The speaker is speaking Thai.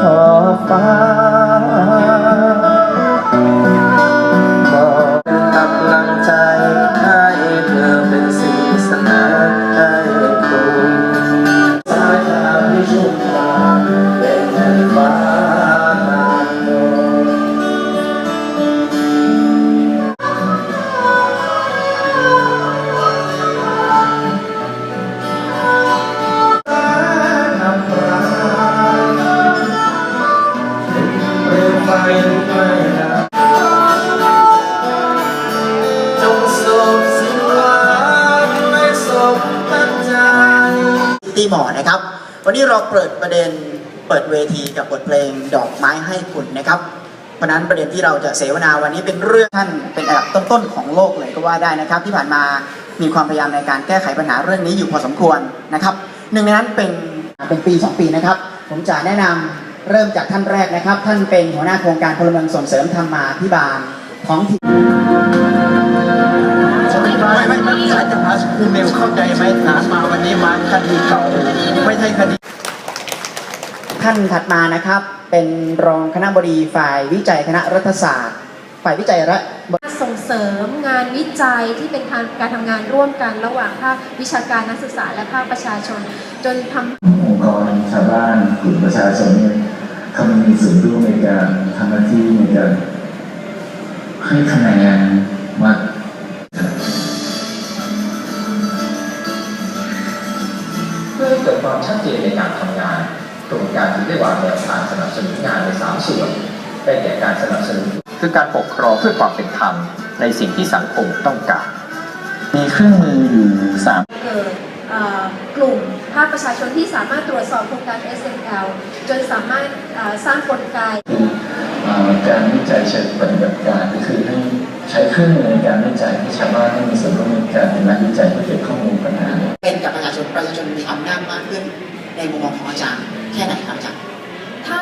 thọ phai ตีหมอนะครับ วันนี้เราเปิดประเด็นเปิดเวทีกับบทเพลงดอกไม้ให้คุณนะครับเพราะนั้นประเด็นที่เราจะเสวนาวันนี้เป็นเรื่องท่านเป็นอันดับต้นๆของโลกเลยก็ว่าได้นะครับ ที่ผ่านมามีความพยายามในการแก้ไขปัญหาเรื่องนี้อยู่พอสมควรนะครับ หนึ่งในนั้นเป็นเป็นปี 2 ปีนะครับ ผมจะแนะนำ เริ่มจากท่านแรกนะครับ ท่านเป็นหัวหน้าโครงการพลเมืองส่งเสริมธรรมาภิบาลท้องถิ่นไม่ไม่ไม่สายจะพาคุณเมลเข้าใจไหมถามมาวันนี้มาคดีเก่าไม่ใช่คดีท่านถัดมานะครับเป็นรองคณะบดีฝ่ายวิจัยคณะรัฐศาสตร์ ฝ่ายวิจัยและส่งเสริมงานวิจัยที่เป็นการการทำงานร่วมกันระหว่างภาควิชาการนักศึกษาและภาคประชาชน จนทำองค์กรชาวบ้านกลุ่มประชาชนเนี่ย เขามีส่วนร่วมในการทำหน้าที่ในการให้คะแนนมาเพื่อให้เกิดความชัดเจนในการทำงานโครงการจึงได้วางแนวทางสนับสนุนงานใน3ส่วนได้แก่การสนับสนุนคือการปกครองเพื่อความเป็นธรรมในสิ่งที่สังคมต้องการ มีเครื่องมืออยู่สามเกิดเอ่อกลุ่ม ภาคประชาชนที่สามารถตรวจสอบโครงการ SML จนสามารถเอ่อสร้างกลไกคือเอ่อการวิจัยเชิงปฏิบัติการก็คือให้ใช้เครื่องมือในการวิจัยให้ชาวบ้านได้มีส่วนร่วมในการเป็นนักวิจัยเพื่อเก็บข้อมูลปัญหาเป็นกับประชาชนประชาชนมีอำนาจมากขึ้นในมุมมองของอาจารย์